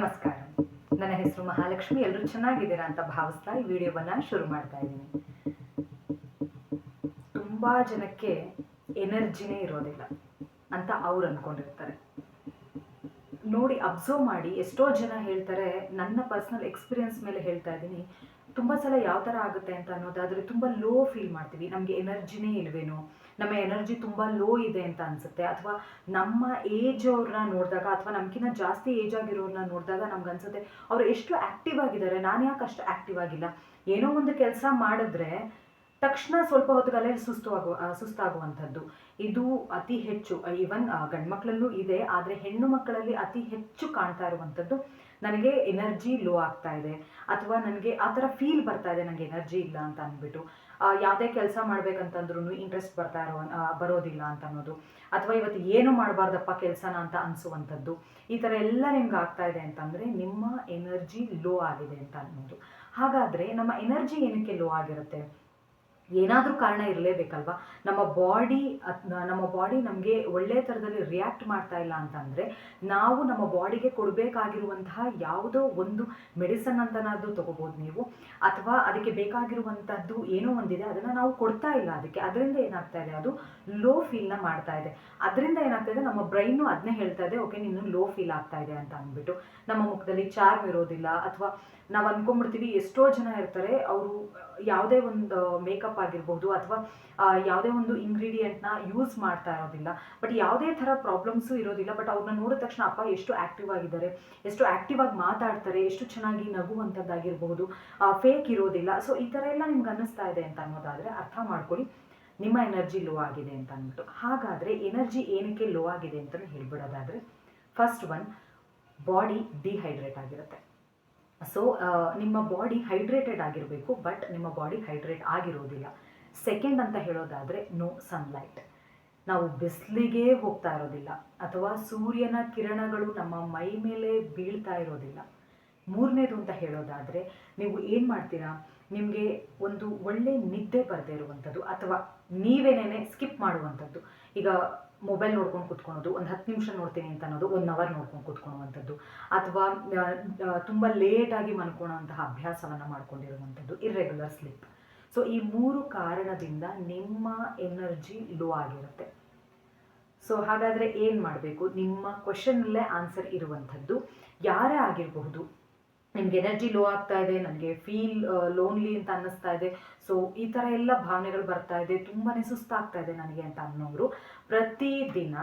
ನಮಸ್ಕಾರ. ನನ್ನ ಹೆಸರು ಮಹಾಲಕ್ಷ್ಮಿ. ಎಲ್ಲರೂ ಚೆನ್ನಾಗಿದ್ದೀರಾ ಅಂತ ಭಾವಿಸ್ತಾ ಈ ವಿಡಿಯೋವನ್ನ ಶುರು ಮಾಡ್ತಾ ಇದ್ದೀನಿ. ತುಂಬಾ ಜನಕ್ಕೆ ಎನರ್ಜಿನೇ ಇರೋದಿಲ್ಲ ಅಂತ ಅವ್ರು ಅನ್ಕೊಂಡಿರ್ತಾರೆ. ನೋಡಿ, ಅಬ್ಸರ್ವ್ ಮಾಡಿ ಎಷ್ಟೋ ಜನ ಹೇಳ್ತಾರೆ, ನನ್ನ ಪರ್ಸನಲ್ ಎಕ್ಸ್ಪೀರಿಯನ್ಸ್ ಮೇಲೆ ಹೇಳ್ತಾ ಇದ್ದೀನಿ. ತುಂಬ ಸಲ ಯಾವ ಥರ ಆಗುತ್ತೆ ಅಂತ ಅನ್ನೋದಾದರೆ ತುಂಬ ಲೋ ಫೀಲ್ ಮಾಡ್ತೀವಿ. ನಮಗೆ ಎನರ್ಜಿನೇ ಇಲ್ವೇನೋ, ನಮ್ಮ ಎನರ್ಜಿ ತುಂಬ ಲೋ ಇದೆ ಅಂತ ಅನಿಸುತ್ತೆ. ಅಥವಾ ನಮ್ಮ ಏಜ್ ಅವ್ರನ್ನ ನೋಡಿದಾಗ ಅಥವಾ ನಮ್ಗಿಂತ ಜಾಸ್ತಿ ಏಜ್ ಆಗಿರೋರನ್ನ ನೋಡಿದಾಗ ನಮ್ಗೆ ಅನ್ಸುತ್ತೆ, ಅವ್ರು ಎಷ್ಟು ಆ್ಯಕ್ಟಿವ್ ಆಗಿದ್ದಾರೆ. ನಾನು ಯಾಕೆ ಅಷ್ಟು ಆಕ್ಟಿವ್ ಆಗಿಲ್ಲ? ಏನೋ ಒಂದು ಕೆಲಸ ಮಾಡಿದ್ರೆ ತಕ್ಷಣ ಸ್ವಲ್ಪ ಹೊತ್ತಿಗಲ್ಲೇ ಸುಸ್ತು ಆಗುವ ಸುಸ್ತಾಗುವಂಥದ್ದು. ಇದು ಅತಿ ಹೆಚ್ಚು ಈವನ್ ಗಂಡ್ಮಕ್ಳಲ್ಲೂ ಇದೆ, ಆದರೆ ಹೆಣ್ಣು ಮಕ್ಕಳಲ್ಲಿ ಅತಿ ಹೆಚ್ಚು ಕಾಣ್ತಾ ಇರುವಂಥದ್ದು ನನಗೆ ಎನರ್ಜಿ ಲೋ ಆಗ್ತಾ ಇದೆ. ಅಥವಾ ನನಗೆ ಆ ಥರ ಫೀಲ್ ಬರ್ತಾ ಇದೆ ನನಗೆ ಎನರ್ಜಿ ಇಲ್ಲ ಅಂತ ಅಂದ್ಬಿಟ್ಟು. ಯಾವುದೇ ಕೆಲಸ ಮಾಡ್ಬೇಕಂತಂದ್ರೂ ಇಂಟ್ರೆಸ್ಟ್ ಬರ್ತಾ ಇರೋ ಬರೋದಿಲ್ಲ ಅಂತ ಅನ್ನೋದು. ಅಥವಾ ಇವತ್ತು ಏನು ಮಾಡಬಾರ್ದಪ್ಪ ಕೆಲಸನ ಅಂತ ಅನಿಸುವಂಥದ್ದು. ಈ ಥರ ಎಲ್ಲ ನಿಮ್ಗೆ ಆಗ್ತಾ ಇದೆ ಅಂತಂದರೆ ನಿಮ್ಮ ಎನರ್ಜಿ ಲೋ ಆಗಿದೆ ಅಂತ ಅನ್ನೋದು. ಹಾಗಾದರೆ ನಮ್ಮ ಎನರ್ಜಿ ಏನಕ್ಕೆ ಲೋ ಆಗಿರುತ್ತೆ? ಏನಾದರೂ ಕಾರಣ ಇರಲೇಬೇಕಲ್ವಾ? ನಮ್ಮ ಬಾಡಿ ನಮ್ಮ ಬಾಡಿ ನಮಗೆ ಒಳ್ಳೆ ಥರದಲ್ಲಿ ರಿಯಾಕ್ಟ್ ಮಾಡ್ತಾ ಇಲ್ಲ ಅಂತಂದರೆ, ನಾವು ನಮ್ಮ ಬಾಡಿಗೆ ಕೊಡಬೇಕಾಗಿರುವಂತಹ ಯಾವುದೋ ಒಂದು ಮೆಡಿಸನ್ ಅಂತನಾದರೂ ತಗೋಬೋದು ನೀವು. ಅಥವಾ ಅದಕ್ಕೆ ಬೇಕಾಗಿರುವಂಥದ್ದು ಏನೋ ಒಂದಿದೆ, ಅದನ್ನು ನಾವು ಕೊಡ್ತಾ ಇಲ್ಲ ಅದಕ್ಕೆ. ಅದರಿಂದ ಏನಾಗ್ತಾ ಇದೆ? ಅದು ಲೋ ಫೀಲ್ನ ಮಾಡ್ತಾ ಇದೆ. ಅದರಿಂದ ಏನಾಗ್ತಾ ಇದೆ? ನಮ್ಮ ಬ್ರೈನು ಅದನ್ನೇ ಹೇಳ್ತಾ ಇದೆ, ಓಕೆ, ನೀನು ಲೋ ಫೀಲ್ ಆಗ್ತಾ ಇದೆ ಅಂತ ಅಂದ್ಬಿಟ್ಟು. ನಮ್ಮ ಮುಖದಲ್ಲಿ ಚಾರ್ಮ್ ಇರೋದಿಲ್ಲ, ಅಥವಾ ನಾವು ಅನ್ಕೊಂಡ್ಬಿಡ್ತೀವಿ ಎಷ್ಟೋ ಜನ ಇರ್ತಾರೆ, ಅವರು ಯಾವುದೇ ಒಂದು ಮೇಕಪ್ ಆಗಿರ್ಬೋದು ಅಥವಾ ಯಾವುದೇ ಒಂದು ಇಂಗ್ರೀಡಿಯೆಂಟ್ನ ಯೂಸ್ ಮಾಡ್ತಾ ಇರೋದಿಲ್ಲ. ಬಟ್ ಯಾವುದೇ ಥರ ಪ್ರಾಬ್ಲಮ್ಸು ಇರೋದಿಲ್ಲ. ಬಟ್ ಅವ್ರನ್ನ ನೋಡಿದ ತಕ್ಷಣ, ಅಪ್ಪ, ಎಷ್ಟು ಆ್ಯಕ್ಟಿವ್ ಆಗಿದ್ದಾರೆ. ಎಷ್ಟು ಆ್ಯಕ್ಟಿವ್ ಆಗಿ ಮಾತಾಡ್ತಾರೆ. ಎಷ್ಟು ಚೆನ್ನಾಗಿ ನಗುವಂಥದ್ದಾಗಿರ್ಬೋದು. ಫೇಕ್ ಇರೋದಿಲ್ಲ. ಸೊ ಈ ಥರ ಎಲ್ಲ ನಿಮ್ಗೆ ಅನ್ನಿಸ್ತಾ ಇದೆ ಅಂತ ಅನ್ನೋದಾದರೆ, ಅರ್ಥ ಮಾಡ್ಕೊಳ್ಳಿ. ನಿಮ್ಮ ಎನರ್ಜಿ ಲೋ ಆಗಿದೆ ಅಂತ ಅಂದ್ಬಿಟ್ಟು. ಹಾಗಾದರೆ ಎನರ್ಜಿ ಏನಕ್ಕೆ ಲೋ ಆಗಿದೆ ಅಂತಲೂ ಹೇಳ್ಬಿಡೋದಾದರೆ ಫಸ್ಟ್ ಒನ್ ಬಾಡಿ ಡಿಹೈಡ್ರೇಟ್ ಆಗಿರುತ್ತೆ. ಸೊ ನಿಮ್ಮ ಬಾಡಿ ಹೈಡ್ರೇಟೆಡ್ ಆಗಿರಬೇಕು ಬಟ್ ನಿಮ್ಮ ಬಾಡಿ ಹೈಡ್ರೇಟ್ ಆಗಿರೋದಿಲ್ಲ. ಸೆಕೆಂಡ್ ಅಂತ ಹೇಳೋದಾದರೆ ನೋ ಸನ್ಲೈಟ್ ನಾವು ಬಿಸಿಲಿಗೆ ಹೋಗ್ತಾ ಇರೋದಿಲ್ಲ, ಅಥವಾ ಸೂರ್ಯನ ಕಿರಣಗಳು ನಮ್ಮ ಮೈ ಮೇಲೆ ಬೀಳ್ತಾ ಇರೋದಿಲ್ಲ. ಮೂರನೇದು ಅಂತ ಹೇಳೋದಾದರೆ, ನೀವು ಏನು ಮಾಡ್ತೀರಾ? ನಿಮಗೆ ಒಂದು ಒಳ್ಳೆ ನಿದ್ದೆ ಬರದೇ ಇರುವಂಥದ್ದು, ಅಥವಾ ನೀವೇನೇ ಸ್ಕಿಪ್ ಮಾಡುವಂಥದ್ದು. ಈಗ ಮೊಬೈಲ್ ನೋಡ್ಕೊಂಡು ಕುತ್ಕೊಳೋದು, ಒಂದು ಹತ್ತು ನಿಮಿಷ ನೋಡ್ತೀನಿ ಅಂತ ಅನ್ನೋದು ಒನ್ ಅವರ್ ನೋಡ್ಕೊಂಡು ಕುತ್ಕೊಳ್ಳುವಂಥದ್ದು ಅಥವಾ ತುಂಬ ಲೇಟಾಗಿ ಮನ್ಕೊಳ್ಳೋವಂತಹ ಅಭ್ಯಾಸವನ್ನು ಮಾಡ್ಕೊಂಡಿರುವಂಥದ್ದು ಇರ್ರೆಗ್ಯುಲರ್ ಸ್ಲಿಪ್ ಸೊ ಈ ಮೂರು ಕಾರಣದಿಂದ ನಿಮ್ಮ ಎನರ್ಜಿ ಲೋ ಆಗಿರುತ್ತೆ. ಸೊ ಹಾಗಾದರೆ ಏನು ಮಾಡಬೇಕು? ನಿಮ್ಮ ಕ್ವಶನಲ್ಲೇ ಆನ್ಸರ್ ಇರುವಂಥದ್ದು, ಯಾರೇ ಆಗಿರಬಹುದು ನಿಮ್ಗೆ ಎನರ್ಜಿ ಲೋ ಆಗ್ತಾ ಇದೆ ನನಗೆ ಫೀಲ್ ಲೋನ್ಲಿ ಅಂತ ಅನ್ನಿಸ್ತಾ ಇದೆ. ಸೊ ಈ ಥರ ಎಲ್ಲ ಭಾವನೆಗಳು ಬರ್ತಾ ಇದೆ. ತುಂಬಾ ಸುಸ್ತಾಗ್ತಾ ಇದೆ ನನಗೆ ಅಂತ ಅನ್ನೋರು. ಪ್ರತಿದಿನ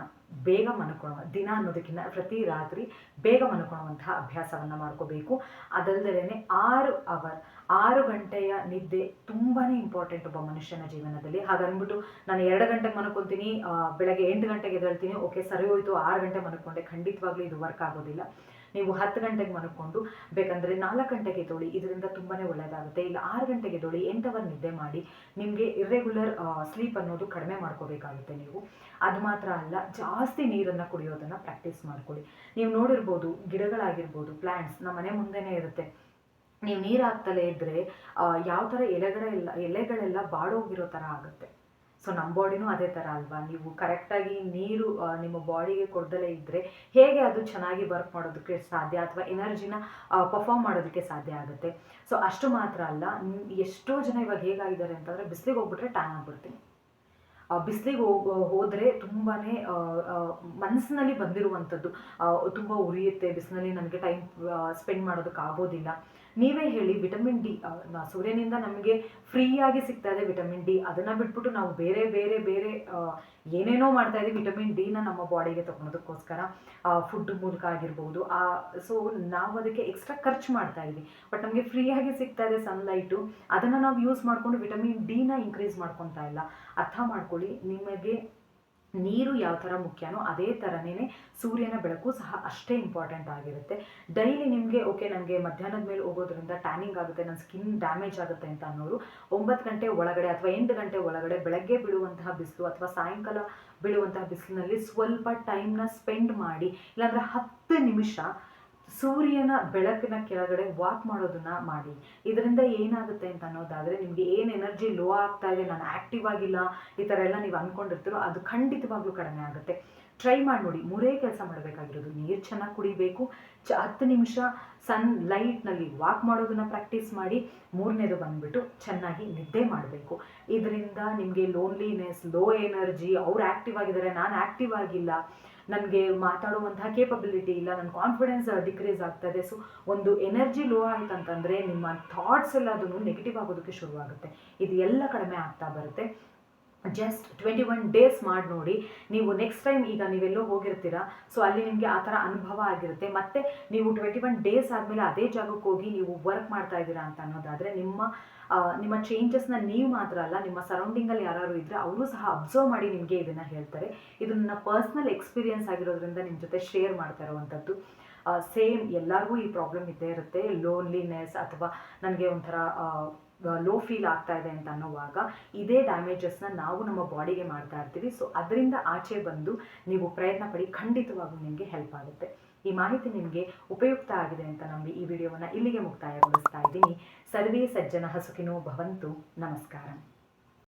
ಬೇಗ ಮಲ್ಕೊಳ್ಳೋ ದಿನ ಅನ್ನೋದಕ್ಕಿಂತ ಪ್ರತಿ ರಾತ್ರಿ ಬೇಗ ಮನ್ಕೊಳ್ಳುವಂತಹ ಅಭ್ಯಾಸವನ್ನು ಮಾಡ್ಕೋಬೇಕು. ಅದಲ್ಲದೆ ಆರು ಅವರ್ ಆರು ಗಂಟೆಯ ನಿದ್ದೆ ತುಂಬಾ ಇಂಪಾರ್ಟೆಂಟ್ ಒಬ್ಬ ಮನುಷ್ಯನ ಜೀವನದಲ್ಲಿ. ಹಾಗಂದ್ಬಿಟ್ಟು ನಾನು ಎರಡು ಗಂಟೆಗೆ ಮಲ್ಕೊತೀನಿ ಬೆಳಗ್ಗೆ ಎಂಟು ಗಂಟೆಗೆ ಎದ್ದೇಳ್ತೀನಿ, ಓಕೆ ಸರಿ ಹೋಯಿತು, ಆರು ಗಂಟೆ ಮಲ್ಕೊಂಡೆ ಖಂಡಿತವಾಗ್ಲೂ ಇದು ವರ್ಕ್ ಆಗೋದಿಲ್ಲ. ನೀವು ಹತ್ತು ಗಂಟೆಗೆ ಮಲ್ಕೊಂಡು, ಬೇಕಂದರೆ ನಾಲ್ಕು ಗಂಟೆಗೆ ತೊಳಿ, ಇದರಿಂದ ತುಂಬಾ ಒಳ್ಳೆಯದಾಗುತ್ತೆ ಇಲ್ಲ, ಆರು ಗಂಟೆಗೆ ತೊಳಿ, ಎಂಟು ಅವರ್ ನಿದ್ದೆ ಮಾಡಿ, ನಿಮಗೆ ಇರ್ರೆಗ್ಯುಲರ್ ಸ್ಲೀಪ್ ಅನ್ನೋದು ಕಡಿಮೆ ಮಾಡ್ಕೋಬೇಕಾಗುತ್ತೆ ನೀವು. ಅದು ಮಾತ್ರ ಅಲ್ಲ, ಜಾಸ್ತಿ ನೀರನ್ನು ಕುಡಿಯೋದನ್ನು ಪ್ರಾಕ್ಟೀಸ್ ಮಾಡ್ಕೊಳ್ಳಿ. ನೀವು ನೋಡಿರ್ಬೋದು, ಗಿಡಗಳಾಗಿರ್ಬೋದು ಪ್ಲ್ಯಾಂಟ್ಸ್ ನಮ್ಮ ಮನೆ ಮುಂದೆನೇ ಇರುತ್ತೆ. ನೀವು ನೀರು ಹಾಕ್ತಲೇ ಇದ್ದರೆ ಯಾವ ಥರ ಎಲೆಗಳೆಲ್ಲ ಎಲೆಗಳೆಲ್ಲ ಬಾಡೋಗಿರೋ ಥರ ಆಗುತ್ತೆ. ಸೊ ನಮ್ಮ ಬಾಡಿನೂ ಅದೇ ಥರ ಅಲ್ವಾ? ನೀವು ಕರೆಕ್ಟಾಗಿ ನೀರು ನಿಮ್ಮ ಬಾಡಿಗೆ ಕೊಡ್ದಲೇ ಇದ್ದರೆ ಹೇಗೆ ಅದು ಚೆನ್ನಾಗಿ ವರ್ಕ್ ಮಾಡೋದಕ್ಕೆ ಸಾಧ್ಯ ಅಥವಾ ಎನರ್ಜಿನ ಪರ್ಫಾರ್ಮ್ ಮಾಡೋದಕ್ಕೆ ಸಾಧ್ಯ ಆಗುತ್ತೆ? ಸೊ ಅಷ್ಟು ಮಾತ್ರ ಅಲ್ಲ ಎಷ್ಟೋ ಜನ ಇವಾಗ ಹೇಗಾಗಿದ್ದಾರೆ ಅಂತಂದರೆ ಬಿಸಿಲಿಗೆ ಹೋಗ್ಬಿಟ್ರೆ ಟ್ಯಾನ್ ಆಗ್ಬಿಡ್ತೀನಿ. ಬಿಸಿಲಿಗೆ ಹೋಗೋ ಹೋದರೆ ತುಂಬಾ ಮನಸ್ಸಿನಲ್ಲಿ ಬಂದಿರುವಂಥದ್ದು. ತುಂಬ ಉರಿಯುತ್ತೆ, ಬಿಸಿಲಲ್ಲಿ ನನಗೆ ಟೈಮ್ ಸ್ಪೆಂಡ್ ಮಾಡೋದಕ್ಕೆ ಆಗೋದಿಲ್ಲ ನೀವೇ ಹೇಳಿ ವಿಟಮಿನ್ ಡಿ ಸೂರ್ಯನಿಂದ ನಮಗೆ ಫ್ರೀಯಾಗಿ ಸಿಗ್ತಾ ಇದೆ ವಿಟಮಿನ್ ಡಿ. ಅದನ್ನು ಬಿಟ್ಬಿಟ್ಟು ನಾವು ಬೇರೆ ಬೇರೆ ಬೇರೆ ಏನೇನೋ ಮಾಡ್ತಾ ಇದ್ದೀವಿ ವಿಟಮಿನ್ ಡಿನ ನಮ್ಮ ಬಾಡಿಗೆ ತಗೊಳೋದಕ್ಕೋಸ್ಕರ. ಫುಡ್ ಮೂಲಕ ಆಗಿರ್ಬೋದು, ಆ, ಸೊ ನಾವು ಅದಕ್ಕೆ ಎಕ್ಸ್ಟ್ರಾ ಖರ್ಚು ಮಾಡ್ತಾ ಇದ್ವಿ. ಬಟ್ ನಮಗೆ ಫ್ರೀಯಾಗಿ ಸಿಗ್ತಾ ಇದೆ ಸನ್ಲೈಟು. ಅದನ್ನು ನಾವು ಯೂಸ್ ಮಾಡಿಕೊಂಡು ವಿಟಮಿನ್ ಡಿನ ಇನ್ಕ್ರೀಸ್ ಮಾಡ್ಕೊತಾ ಇಲ್ಲ. ಅರ್ಥ ಮಾಡ್ಕೊಳ್ಳಿ, ನಿಮಗೆ ನೀರು ಯಾವ ಥರ ಮುಖ್ಯನೋ ಅದೇ ಥರನೇ ಸೂರ್ಯನ ಬೆಳಕು ಸಹ ಅಷ್ಟೇ ಇಂಪಾರ್ಟೆಂಟ್ ಆಗಿರುತ್ತೆ. ಡೈಲಿ ನಿಮಗೆ ಓಕೆ ನನಗೆ ಮಧ್ಯಾಹ್ನದ ಮೇಲೆ ಹೋಗೋದ್ರಿಂದ ಟ್ಯಾನಿಂಗ್ ಆಗುತ್ತೆ ನನ್ನ ಸ್ಕಿನ್ ಡ್ಯಾಮೇಜ್ ಆಗುತ್ತೆ ಅಂತ ಅನ್ನೋರು ಒಂಬತ್ತು ಗಂಟೆ ಒಳಗಡೆ ಅಥವಾ ಎಂಟು ಗಂಟೆ ಒಳಗಡೆ ಬೆಳಗ್ಗೆ ಬೀಳುವಂತಹ ಬಿಸಿಲು ಅಥವಾ ಸಾಯಂಕಾಲ ಬೀಳುವಂತಹ ಬಿಸಿಲಿನಲ್ಲಿ ಸ್ವಲ್ಪ ಟೈಮ್ನ ಸ್ಪೆಂಡ್ ಮಾಡಿ, ಇಲ್ಲಾಂದರೆ ಹತ್ತು ನಿಮಿಷ ಸೂರ್ಯನ ಬೆಳಕಿನ ಕೆಳಗಡೆ ವಾಕ್ ಮಾಡೋದನ್ನ ಮಾಡಿ. ಇದರಿಂದ ಏನಾಗುತ್ತೆ ಅಂತ ಅನ್ನೋದಾದ್ರೆ ನಿಮಗೆ ಏನ್ ಎನರ್ಜಿ ಲೋ ಆಗ್ತಾ ಇದೆ, ನಾನು ಆಕ್ಟಿವ್ ಆಗಿಲ್ಲ, ಈ ತರ ಎಲ್ಲ ನೀವು ಅನ್ಕೊಂಡಿರ್ತೀರೋ, ಅದು ಖಂಡಿತವಾಗ್ಲೂ ಕಡಿಮೆ ಆಗುತ್ತೆ. ಟ್ರೈ ಮಾಡಿ ನೋಡಿ ಮೂರೇ ಕೆಲಸ ಮಾಡಬೇಕಾಗಿರೋದು. ನೀರು ಚೆನ್ನಾಗಿ ಕುಡಿಬೇಕು. ಚ ಹತ್ತು ನಿಮಿಷ ಸನ್ ಲೈಟ್ನಲ್ಲಿ ವಾಕ್ ಮಾಡೋದನ್ನು ಪ್ರಾಕ್ಟೀಸ್ ಮಾಡಿ ಮೂರನೇದು ಬಂದ್ಬಿಟ್ಟು ಚೆನ್ನಾಗಿ ನಿದ್ದೆ ಮಾಡಬೇಕು. ಇದರಿಂದ ನಿಮಗೆ ಲೋನ್ಲಿನೆಸ್ ಲೋ ಎನರ್ಜಿ ಅವ್ರು ಆ್ಯಕ್ಟಿವ್ ಆಗಿದ್ದಾರೆ. ನಾನು ಆ್ಯಕ್ಟಿವ್ ಆಗಿಲ್ಲ. ನನಗೆ ಮಾತಾಡುವಂತಹ ಕೇಪಬಿಲಿಟಿ ಇಲ್ಲ. ನನ್ನ ಕಾನ್ಫಿಡೆನ್ಸ್ ಡಿಕ್ರೀಸ್ ಆಗ್ತದೆ ಸೊ ಒಂದು ಎನರ್ಜಿ ಲೋ ಆಯ್ತು ನಿಮ್ಮ ಥಾಟ್ಸ್ ಎಲ್ಲ ಅದನ್ನು ನೆಗೆಟಿವ್ ಆಗೋದಕ್ಕೆ ಶುರುವಾಗುತ್ತೆ. ಇದು ಎಲ್ಲ ಕಡಿಮೆ ಆಗ್ತಾ ಬರುತ್ತೆ. ಜಸ್ಟ್ ಟ್ವೆಂಟಿ ಒನ್ ಡೇಸ್ ಮಾಡಿ ನೋಡಿ. ನೀವು ನೆಕ್ಸ್ಟ್ ಟೈಮ್ ಈಗ ನೀವೆಲ್ಲೋ ಹೋಗಿರ್ತೀರಾ ಸೊ ಅಲ್ಲಿ ನಿಮಗೆ ಆ ಥರ ಅನುಭವ ಆಗಿರುತ್ತೆ. ಮತ್ತು ನೀವು ಟ್ವೆಂಟಿ ಒನ್ ಡೇಸ್ ಆದಮೇಲೆ ಅದೇ ಜಾಗಕ್ಕೆ ಹೋಗಿ ನೀವು ವರ್ಕ್ ಮಾಡ್ತಾ ಇದ್ದೀರಾ ಅಂತ ಅನ್ನೋದಾದರೆ ನಿಮ್ಮ ನಿಮ್ಮ ಚೇಂಜಸ್ನ ನೀವು ಮಾತ್ರ ಅಲ್ಲ, ನಿಮ್ಮ ಸರೌಂಡಿಂಗಲ್ಲಿ ಯಾರು ಇದ್ದರೆ ಅವರು ಸಹ ಅಬ್ಸರ್ವ್ ಮಾಡಿ ನಿಮಗೆ ಇದನ್ನು ಹೇಳ್ತಾರೆ. ಇದು ನನ್ನ ಪರ್ಸ್ನಲ್ ಎಕ್ಸ್ಪೀರಿಯನ್ಸ್ ಆಗಿರೋದ್ರಿಂದ ನಿಮ್ಮ ಜೊತೆ ಶೇರ್ ಮಾಡ್ತಾ ಇರುವಂಥದ್ದು. ಸೇಮ್ ಎಲ್ಲರಿಗೂ ಈ ಪ್ರಾಬ್ಲಮ್ ಇದ್ದೇ ಇರುತ್ತೆ. ಲೋನ್ಲಿನೆಸ್ ಅಥವಾ ನನಗೆ ಒಂಥರ ಲೋ ಫೀಲ್ ಆಗ್ತಾ ಇದೆ ಅಂತ ಅನ್ನೋವಾಗ ಇದೇ ಡ್ಯಾಮೇಜಸ್ನ ನಾವು ನಮ್ಮ ಬಾಡಿಗೆ ಮಾಡ್ತಾ ಇರ್ತೀವಿ. ಸೊ ಅದರಿಂದ ಆಚೆ ಬಂದು ನೀವು ಪ್ರಯತ್ನ ಪಡಿ ಖಂಡಿತವಾಗೂ ನಿಮಗೆ ಹೆಲ್ಪ್ ಆಗುತ್ತೆ. ಈ ಮಾಹಿತಿ ನಿಮಗೆ ಉಪಯುಕ್ತ ಆಗಿದೆ ಅಂತ ನಂಬಿ ಈ ವಿಡಿಯೋವನ್ನು ಇಲ್ಲಿಗೆ ಮುಕ್ತಾಯಗೊಳಿಸ್ತಾ ಇದ್ದೀನಿ. ಸರ್ವೇ ಸಜ್ಜನ ಹಸುಕಿನೋ ಭವಂತು. ನಮಸ್ಕಾರ.